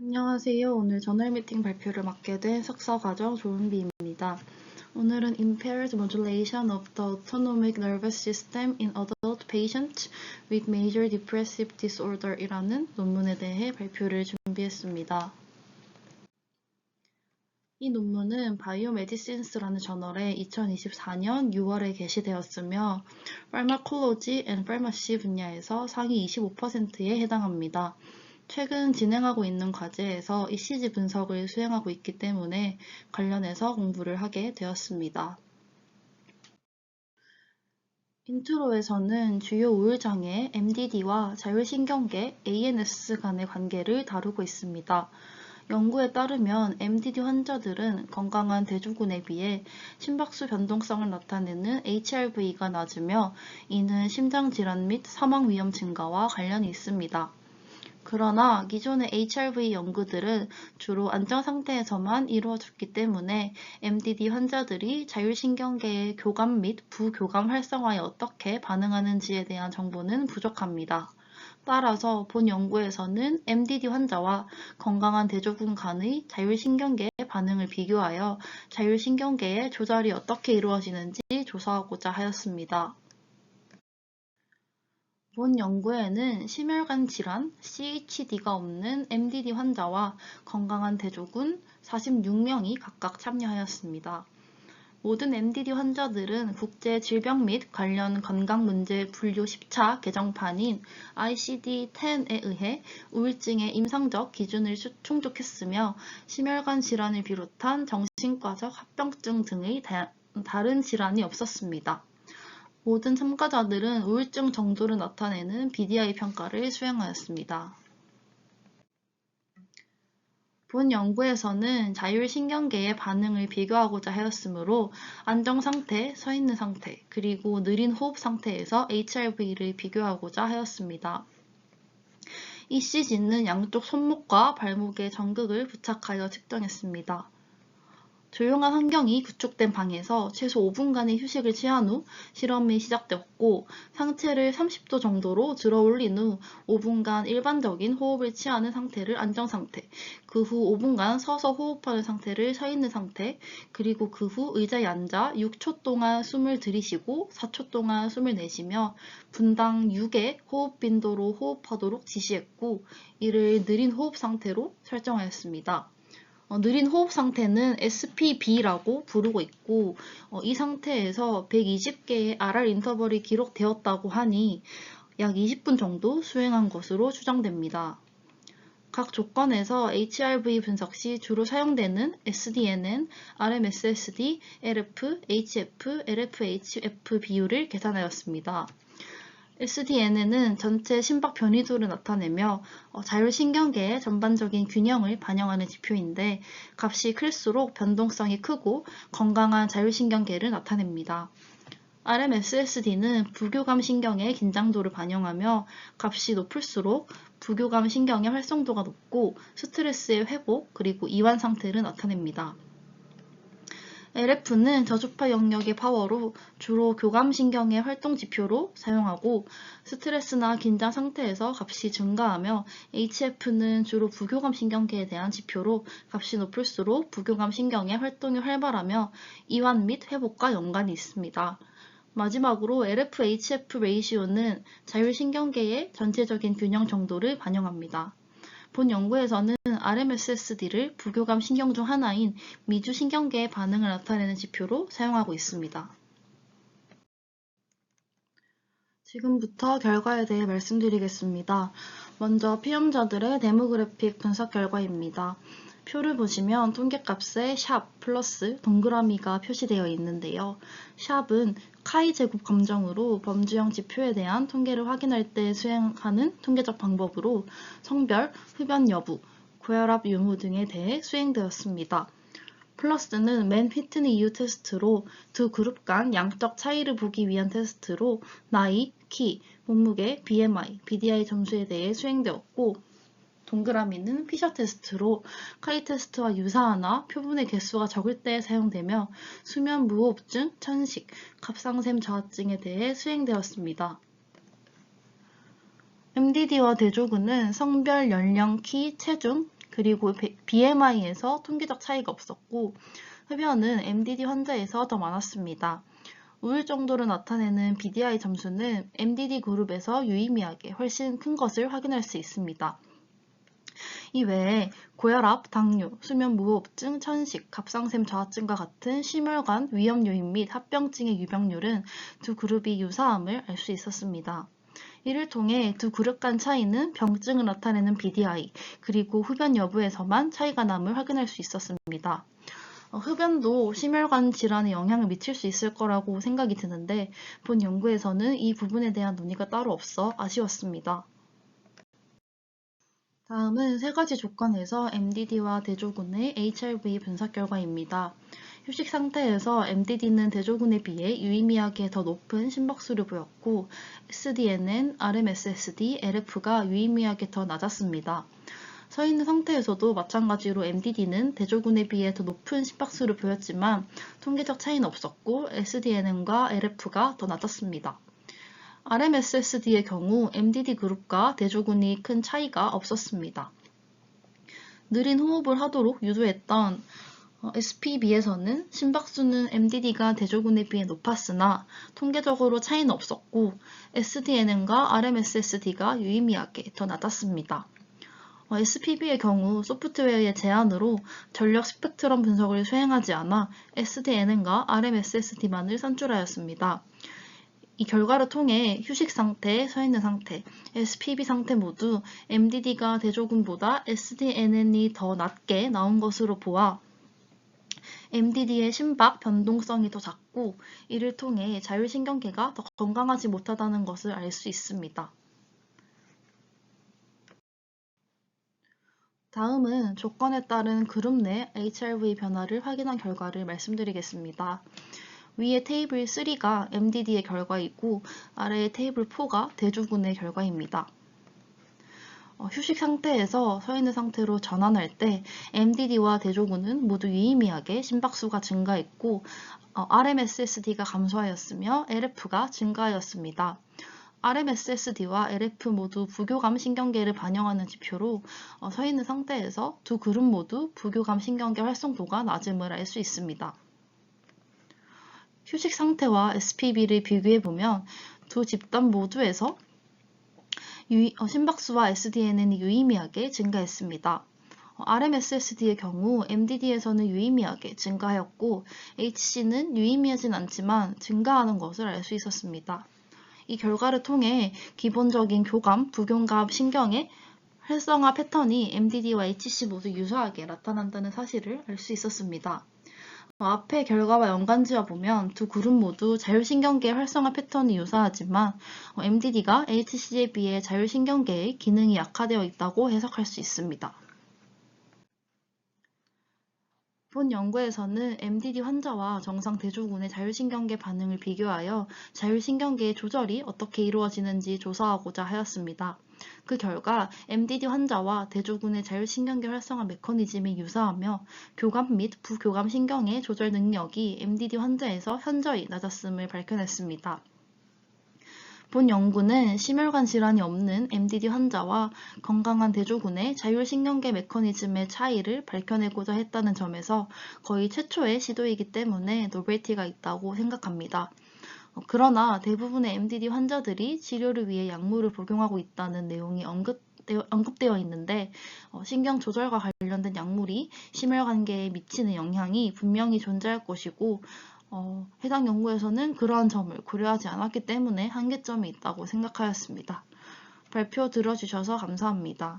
안녕하세요. 오늘 저널 미팅 발표를 맡게 된 석사과정 조은비입니다. 오늘은 Impaired Modulation of the Autonomic Nervous System in Adult Patients with Major Depressive Disorder 이라는 논문에 대해 발표를 준비했습니다. 이 논문은 바이오메디신스라는 저널에 2024년 6월에 게시되었으며 Pharmacology and Pharmacy 분야에서 상위 25%에 해당합니다. 최근 진행하고 있는 과제에서 ECG 분석을 수행하고 있기 때문에 관련해서 공부를 하게 되었습니다. 인트로에서는 주요 우울장애 MDD와 자율신경계 ANS 간의 관계를 다루고 있습니다. 연구에 따르면 MDD 환자들은 건강한 대조군에 비해 심박수 변동성을 나타내는 HRV가 낮으며 이는 심장질환 및 사망 위험 증가와 관련이 있습니다. 그러나 기존의 HRV 연구들은 주로 안정 상태에서만 이루어졌기 때문에 MDD 환자들이 자율신경계의 교감 및 부교감 활성화에 어떻게 반응하는지에 대한 정보는 부족합니다. 따라서 본 연구에서는 MDD 환자와 건강한 대조군 간의 자율신경계의 반응을 비교하여 자율신경계의 조절이 어떻게 이루어지는지 조사하고자 하였습니다. 본 연구에는 심혈관 질환, CHD가 없는 MDD 환자와 건강한 대조군 46명이 각각 참여하였습니다. 모든 MDD 환자들은 국제 질병 및 관련 건강 문제 분류 10차 개정판인 ICD-10에 의해 우울증의 임상적 기준을 충족했으며 심혈관 질환을 비롯한 정신과적 합병증 등의 다른 질환이 없었습니다. 모든 참가자들은 우울증 정도를 나타내는 BDI 평가를 수행하였습니다. 본 연구에서는 자율신경계의 반응을 비교하고자 하였으므로 안정상태, 서있는 상태, 그리고 느린 호흡 상태에서 HRV를 비교하고자 하였습니다. ECG는 양쪽 손목과 발목에 전극을 부착하여 측정했습니다. 조용한 환경이 구축된 방에서 최소 5분간의 휴식을 취한 후 실험이 시작되었고 상체를 30도 정도로 들어 올린 후 5분간 일반적인 호흡을 취하는 상태를 안정상태, 그 후 5분간 서서 호흡하는 상태를 서 있는 상태, 그리고 그 후 의자에 앉아 6초 동안 숨을 들이쉬고 4초 동안 숨을 내쉬며 분당 6의 호흡 빈도로 호흡하도록 지시했고 이를 느린 호흡 상태로 설정하였습니다. 어, 느린 호흡 상태는 SPB라고 부르고 있고 어, 이 상태에서 120개의 RR 인터벌이 기록되었다고 하니 약 20분 정도 수행한 것으로 추정됩니다. 각 조건에서 HRV 분석 시 주로 사용되는 SDN은 RMSSD, LF, HF, LFHF 비율을 계산하였습니다. SDN은 전체 심박 변이도를 나타내며 어, 자율신경계의 전반적인 균형을 반영하는 지표인데 값이 클수록 변동성이 크고 건강한 자율신경계를 나타냅니다. RMSSD는 부교감 신경의 긴장도를 반영하며 값이 높을수록 부교감 신경의 활성도가 높고 스트레스의 회복 그리고 이완 상태를 나타냅니다. LF는 저주파 영역의 파워로 주로 교감신경의 활동 지표로 사용하고 스트레스나 긴장 상태에서 값이 증가하며 HF는 주로 부교감신경계에 대한 지표로 값이 높을수록 부교감신경의 활동이 활발하며 이완 및 회복과 연관이 있습니다. 마지막으로 LF-HF 레이시오는 자율신경계의 전체적인 균형 정도를 반영합니다. 본 연구에서는 RMSSD를 부교감 신경 중 하나인 미주 신경계의 반응을 나타내는 지표로 사용하고 있습니다. 지금부터 결과에 대해 말씀드리겠습니다. 먼저 피험자들의 데모그래픽 분석 결과입니다. 표를 보시면 통계값에 샵 플러스 동그라미가 표시되어 있는데요. 샵은 카이 제곱 검정으로 범주형 지표에 대한 통계를 확인할 때 수행하는 통계적 방법으로 성별, 흡연 여부, 고혈압 유무 등에 대해 수행되었습니다. 플러스는 맨 휘트니 이유 테스트로 두 그룹 간 양적 차이를 보기 위한 테스트로 나이, 키, 몸무게, BMI, BDI 점수에 대해 수행되었고 동그라미는 피셔 테스트로 카이 테스트와 유사하나 표본의 개수가 적을 때 사용되며 수면 무호흡증, 천식, 갑상샘 저하증에 대해 수행되었습니다. MDD와 대조군은 성별, 연령, 키, 체중, 그리고 BMI에서 통계적 차이가 없었고 흡연은 MDD 환자에서 더 많았습니다. 우울 정도를 나타내는 BDI 점수는 MDD 그룹에서 유의미하게 훨씬 큰 것을 확인할 수 있습니다. 이 외에 고혈압, 당뇨, 수면 무호흡증, 천식, 갑상샘 저하증과 같은 심혈관 위험 요인 및 합병증의 유병률은 두 그룹이 유사함을 알 수 있었습니다. 이를 통해 두 그룹 간 차이는 병증을 나타내는 BDI 그리고 흡연 여부에서만 차이가 남을 확인할 수 있었습니다. 어, 흡연도 심혈관 질환에 영향을 미칠 수 있을 거라고 생각이 드는데 본 연구에서는 이 부분에 대한 논의가 따로 없어 아쉬웠습니다. 다음은 세 가지 조건에서 MDD와 대조군의 HRV 분석 결과입니다. 휴식 상태에서 MDD는 대조군에 비해 유의미하게 더 높은 심박수를 보였고 SDN은 RMSSD, LF가 유의미하게 더 낮았습니다. 서 있는 상태에서도 마찬가지로 MDD는 대조군에 비해 더 높은 심박수를 보였지만 통계적 차이는 없었고 SDN과 LF가 더 낮았습니다. RMSSD의 경우 MDD 그룹과 대조군이 큰 차이가 없었습니다. 느린 호흡을 하도록 유도했던 SPB에서는 심박수는 MDD가 대조군에 비해 높았으나 통계적으로 차이는 없었고 SDN과 RMSSD가 유의미하게 더 낮았습니다. SPB의 경우 소프트웨어의 제한으로 전력 스펙트럼 분석을 수행하지 않아 SDN과 RMSSD만을 산출하였습니다. 이 결과를 통해 휴식 상태, 서 있는 상태, SPB 상태 모두 MDD가 대조군보다 SDNN이 더 낮게 나온 것으로 보아 MDD의 심박 변동성이 더 작고 이를 통해 자율신경계가 더 건강하지 못하다는 것을 알 수 있습니다. 다음은 조건에 따른 그룹 내 HRV 변화를 확인한 결과를 말씀드리겠습니다. 위에 테이블 3가 MDD의 결과이고 아래의 테이블 4가 대조군의 결과입니다. 어, 휴식 상태에서 서 있는 상태로 전환할 때 MDD와 대조군은 모두 유의미하게 심박수가 증가했고 어, RMSSD가 감소하였으며 LF가 증가하였습니다. RMSSD와 LF 모두 부교감 신경계를 반영하는 지표로 어, 서 있는 상태에서 두 그룹 모두 부교감 신경계 활성도가 낮음을 알 수 있습니다. 휴식 상태와 SPB를 비교해보면 두 집단 모두에서 어, 심박수와 SDN이 유의미하게 증가했습니다. 어, RMSSD의 경우 MDD에서는 유의미하게 증가하였고 HC는 유의미하진 않지만 증가하는 것을 알 수 있었습니다. 이 결과를 통해 기본적인 교감, 부교감 신경의 활성화 패턴이 MDD와 HC 모두 유사하게 나타난다는 사실을 알 수 있었습니다. 앞의 결과와 연관지어 보면 두 그룹 모두 자율신경계 활성화 패턴이 유사하지만 MDD가 HC에 비해 자율신경계의 기능이 약화되어 있다고 해석할 수 있습니다. 본 연구에서는 MDD 환자와 정상 대조군의 자율신경계 반응을 비교하여 자율신경계의 조절이 어떻게 이루어지는지 조사하고자 하였습니다. 그 결과 MDD 환자와 대조군의 자율신경계 활성화 메커니즘이 유사하며 교감 및 부교감 신경의 조절 능력이 MDD 환자에서 현저히 낮았음을 밝혀냈습니다. 본 연구는 심혈관 질환이 없는 MDD 환자와 건강한 대조군의 자율신경계 메커니즘의 차이를 밝혀내고자 했다는 점에서 거의 최초의 시도이기 때문에 노벨티가 있다고 생각합니다. 그러나 대부분의 MDD 환자들이 치료를 위해 약물을 복용하고 있다는 내용이 언급 언급되어 있는데 어, 신경 조절과 관련된 약물이 심혈관계에 미치는 영향이 분명히 존재할 것이고 어, 해당 연구에서는 그러한 점을 고려하지 않았기 때문에 한계점이 있다고 생각하였습니다. 발표 들어주셔서 감사합니다.